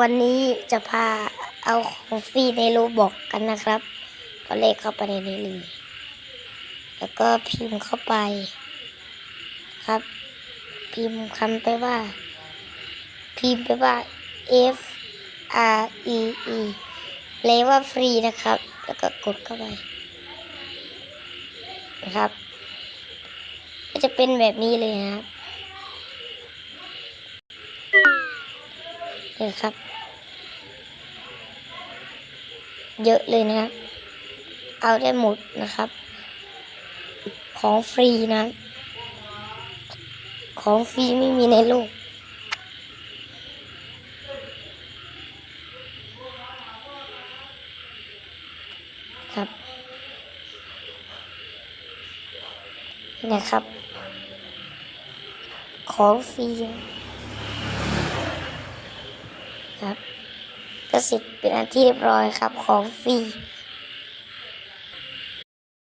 วันนี้จะพาเอาของฟรีในโลบอกกันนะครับ ก็เลขเข้าไปในนี้เลย แล้วก็พิมพ์เข้าไป ครับ พิมพ์คำไปว่า พิมพ์ไปว่า F R E E แปลว่าฟรีนะครับ แล้วก็กดเข้าไป นะครับ ก็จะเป็นแบบนี้เลยนะครับ นี่ครับ เยอะเลยนะครับ เอาได้หมดนะครับ ของฟรีนะ ของฟรีไม่มีในโลกครับนะครับ ของฟรี ครับ กระสร็จเป็นอันที่เรียบร้อยครับของฟรี